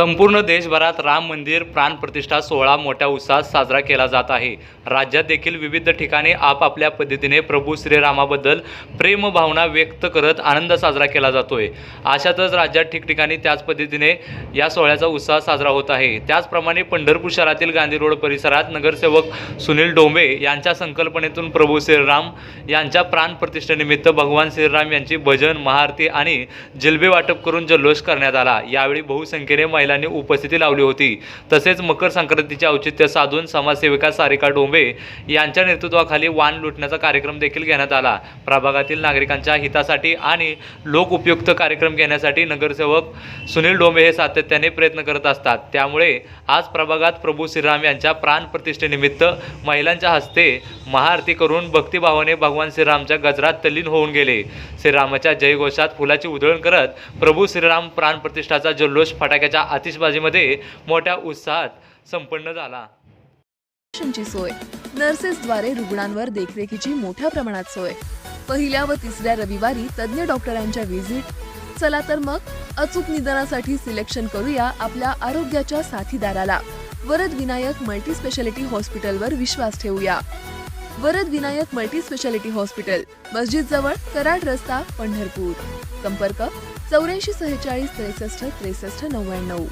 संपूर्ण देशभरात राम मंदिर प्राण प्रतिष्ठा सोहळा मोठ्या उत्साहात साजरा केला जात आहे. राज्यात देखील विविध ठिकाणी आपापल्या पद्धतीने प्रभू श्रीरामाबद्दल प्रेमभावना व्यक्त करत आनंद साजरा केला जातोय. अशातच राज्यात ठिकठिकाणी त्याच पद्धतीने या सोहळ्याचा उत्साह साजरा होत आहे. त्याचप्रमाणे पंढरपूर शहरातील गांधी रोड परिसरात नगरसेवक सुनील डोंबे यांच्या संकल्पनेतून प्रभू श्रीराम यांच्या प्राणप्रतिष्ठेनिमित्त भगवान श्रीराम यांची भजन महाआरती आणि जिलबे वाटप करून जल्लोष करण्यात आला. यावेळी बहुसंख्येने महिलांनी उपस्थिती लावली होती. तसेच मकर संक्रांतीचे औचित्य साधून समाजसेविका सारिका डोंबे यांच्या नेतृत्वाखाली वाण लुटण्याचा कार्यक्रम देखील घेण्यात आला. प्रभागातील नागरिकांच्या हितासाठी आणि लोक उपयुक्त कार्यक्रम घेण्यासाठी नगरसेवक सुनील डोंबे हे सातत्याने प्रयत्न करत असतात. त्यामुळे आज प्रभागात प्रभू श्रीराम यांच्या प्राण प्रतिष्ठेनिमित्त महिलांच्या हस्ते महाआरती करून भक्तिभावाने भगवान श्रीरामच्या गजरात तल्लीन होऊन गेले. श्रीरामाच्या जयघोषात फुलाची उधळण करत प्रभू श्रीराम प्राण प्रतिष्ठाचा जल्लोष फटाक्याच्या आतिषबाजीमध्ये मोठ्या उत्साहात संपन्न झाला. सोय. नर्सेसद्वारे रुग्णांवर देखरेखीची मोठ्या प्रमाणात सोय. पहिल्या व तिसऱ्या रविवारी तज्ज्ञ डॉक्टरांच्या व्हिजिट. चला तर मग अचूक निदानासाठी सिलेक्शन करूया आपल्या आरोग्याच्या साथीदाराला. वरद विनायक मल्टी स्पेशालिटी हॉस्पिटलवर विश्वास ठेवूया. Varad Vinayak multi speciality hospital मस्जिद जवळ कराड रस्ता पंढरपूर. संपर्क चौऱ्याऐंशी सेहेचाळीस त्रेसष्ट त्रेसष्ट नव्याण्णव.